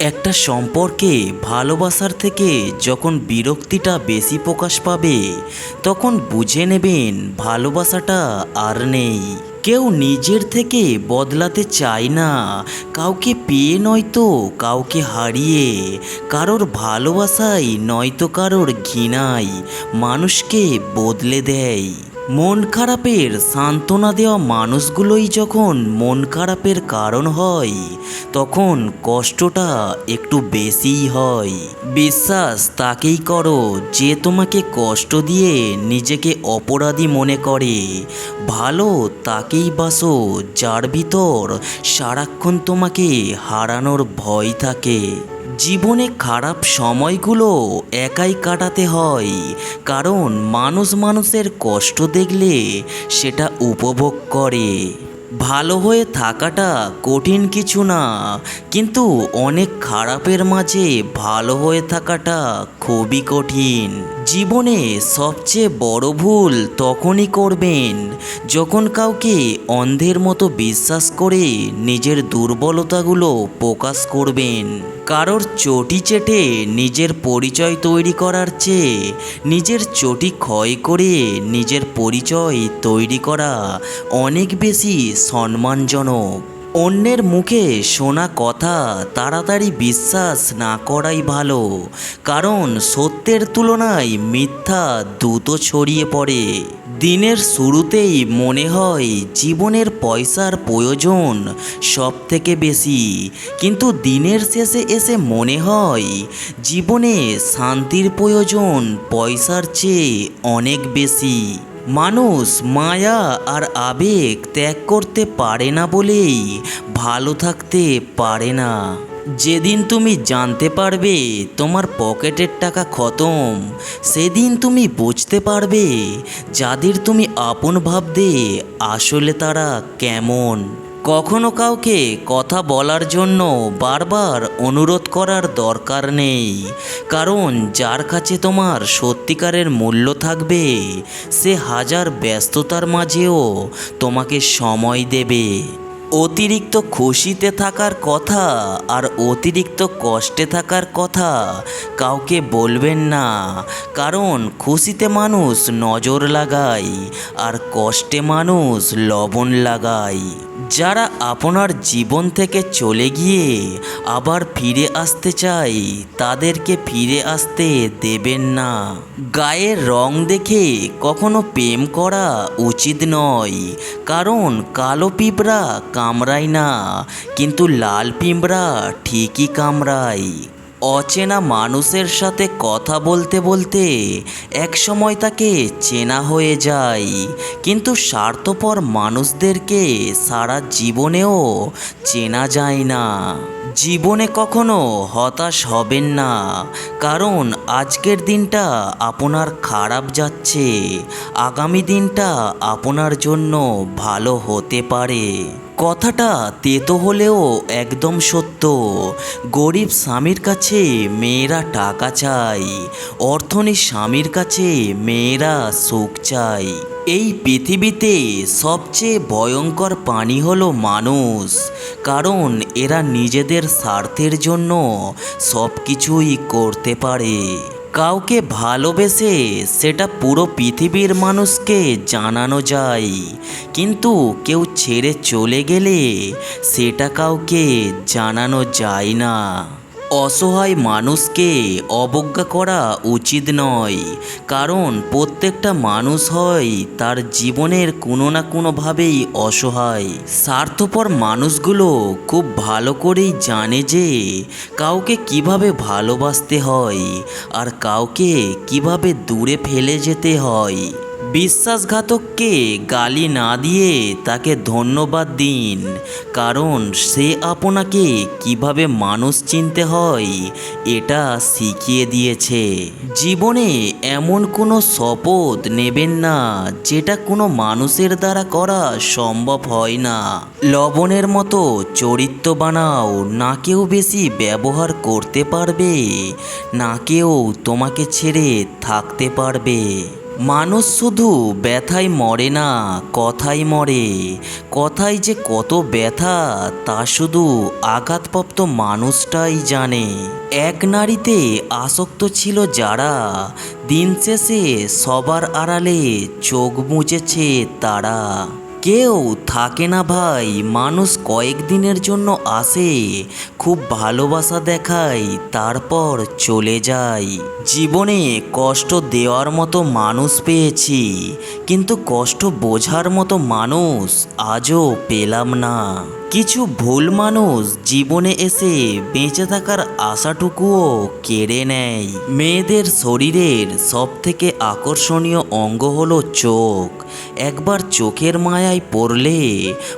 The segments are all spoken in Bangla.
একটা সম্পর্কে ভালোবাসার থেকে যখন বিরক্তিটা বেশি প্রকাশ পাবে, তখন বুঝে নেবেন ভালোবাসাটা আর নেই। কেউ নিজের থেকে বদলাতে চায় না, কাউকে পেয়ে নয়তো কাউকে হারিয়ে। কারোর ভালোবাসাই নয়তো কারোর ঘৃণাই মানুষকে বদলে দেয়। মন খারাপের সান্ত্বনা দেওয়া মানুষগুলোই যখন মন খারাপের কারণ হয়, তখন কষ্টটা একটু বেশিই হয়। বিশ্বাস তাকেই করো যে তোমাকে কষ্ট দিয়ে নিজেকে অপরাধী মনে করে। ভালো তাকেই বাসো, যার ভিতর সারাক্ষণ তোমাকে হারানোর ভয় থাকে। জীবনে খারাপ সময়গুলো একাই কাটাতে হয়, কারণ মানুষ মানুষের কষ্ট দেখলে সেটা উপভোগ করে। ভালো হয়ে থাকাটা কঠিন কিছু না, কিন্তু অনেক খারাপের মাঝে ভালো হয়ে থাকাটা খুবই কঠিন। জীবনে সবচেয়ে বড় ভুল তখনই করবেন যখন কাউকে অন্ধের মতো বিশ্বাস করে নিজের দুর্বলতাগুলো প্রকাশ করবেন। কারোর চটি চেটে নিজের পরিচয় তৈরি করার চেয়ে নিজের চটি ক্ষয় করে নিজের পরিচয় তৈরি করা অনেক বেশি সম্মানজনক। অন্যের মুখে শোনা কথা তাড়াতাড়ি বিশ্বাস না করাই ভালো, কারণ সত্যের তুলনায় মিথ্যা দ্রুত ছড়িয়ে পড়ে। দিনের শুরুতেই মনে হয় জীবনের পয়সার প্রয়োজন সব থেকে বেশি। কিন্তু দিনের শেষে এসে মনে হয় জীবনে শান্তির প্রয়োজন পয়সার চেয়ে অনেক বেশি। মানুষ মায়া আর আবেগ ত্যাগ করতে পারে না বলেই ভালো থাকতে পারে না। যেদিন তুমি জানতে পারবে তোমার পকেটের টাকা খতম, সেদিন তুমি বুঝতে পারবে যাদের তুমি আপন ভাবতে আসলে তারা কেমন। কখনো কাউকে কথা বলার জন্য বারবার অনুরোধ করার দরকার নেই। কারণ যার কাছে তোমার সত্যিকারের মূল্য থাকবে, সে হাজার ব্যস্ততার মাঝেও তোমাকে সময় দেবে। অতিরিক্ত খুশিতে থাকার কথা আর অতিরিক্ত কষ্টে থাকার কথা কাউকে বলবেন না। কারণ খুশিতে মানুষ নজর লাগায় আর কষ্টে মানুষ লবণ লাগায়। যারা আপনার জীবন থেকে চলে গিয়ে আবার ফিরে আসতে চায়, তাদেরকে ফিরে আসতে দেবেন না। গায়ের রং দেখে কখনো প্রেম করা উচিত নয়, কারণ কালো পিঁপড়া কামড়ায় না, কিন্তু লাল পিঁপড়া ঠিকই কামড়ায়। অচেনা মানুষের সাথে কথা বলতে বলতে এক সময় তাকে চেনা হয়ে যায়। কিন্তু স্বার্থপর মানুষদেরকে সারা জীবনেও চেনা যায় না। জীবনে কখনো হতাশ হবেন না, কারণ আজকের দিনটা আপনার খারাপ যাচ্ছে। আগামী দিনটা আপনার জন্য ভালো হতে পারে। কথাটা তেতো হলেও একদম সত্য। গরিব স্বামীর কাছে মেয়েরা টাকা চাই অর্থনী স্বামীর কাছে মেয়েরা সুখ চাই। এই পৃথিবীতে সবচেয়ে ভয়ঙ্কর প্রাণী হলো মানুষ, কারণ এরা নিজেদের স্বার্থের জন্য সব কিছুই করতে পারে। কাউকে ভালোবেসে সেটা পুরো পৃথিবীর মানুষকে জানানো যায়। কিন্তু কেউ ছেড়ে চলে গেলে সেটা কাউকে জানানো যায় না। অসহায় মানুষকে অবজ্ঞা করা উচিত নয়। কারণ প্রত্যেকটা মানুষ হয় তার জীবনের কোনো না কোনোভাবেই অসহায়। স্বার্থপর মানুষগুলো খুব ভালো করেই জানে যে কাউকে কীভাবে ভালোবাসতে হয় আর কাউকে কীভাবে দূরে ফেলে যেতে হয়। বিশ্বাসঘাতককে গালি না দিয়ে তাকে ধন্যবাদ দিন? কারণ সে আপনাকে কীভাবে মানুষ চিনতে হয়, এটা শিখিয়ে দিয়েছে। জীবনে এমন কোনো শপথ নেবেন না, যেটা কোনো মানুষের দ্বারা করা সম্ভব হয় না। লবণের মতো চরিত্র বানাও, না কেউ বেশি ব্যবহার করতে পারবে, না কেউ তোমাকে ছেড়ে থাকতে পারবে। মানুষ শুধু ব্যথায় মরে না কথাই মরে। কথায় যে কত ব্যথা, তা শুধু আঘাতপ্রাপ্ত মানুষটাই জানে। এক নারীতে আসক্ত ছিল যারা, দিন শেষে সবার আড়ালে চোখ মুজেছে তারা। কেউ থাকে না ভাই, মানুষ কয়েকদিনের জন্য আসে, খুব ভালোবাসা দেখায়, তারপর চলে যায় জীবনে কষ্ট দেওয়ার মতো মানুষ পেয়েছি, কিন্তু কষ্ট বোঝার মতো মানুষ আজও পেলাম না। কিছু ভুল মানুষ জীবনে এসে বেঁচে থাকার আশাটুকুও কেড়ে নেয়। মেয়েদের শরীরের সব থেকে আকর্ষণীয় অঙ্গ হলো চোখ। একবার চোখের মায়ায় পড়লে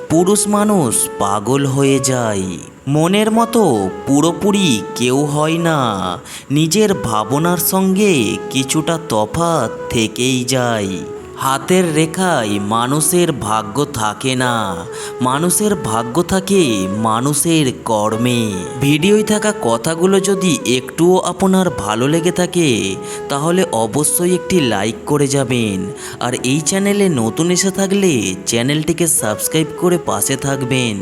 পুরুষ মানুষ পাগল হয়ে যাই। মনের মতো পুরোপুরি কেউ হয় না। নিজের ভাবনার সঙ্গে কিছুটা তফাৎ থেকেই যায় হাতের রেখায় মানুষের ভাগ্য থাকে না। মানুষের ভাগ্য থাকে মানুষের কর্মে। ভিডিওয় থাকা কথাগুলো যদি একটুও আপনার ভালো লেগে থাকে, তাহলে অবশ্যই একটি লাইক করে যাবেন। আর এই চ্যানেলে নতুন এসে থাকলে চ্যানেলটিকে সাবস্ক্রাইব করে পাশে থাকবেন।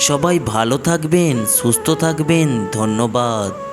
সবাই ভালো থাকবেন, সুস্থ থাকবেন, ধন্যবাদ।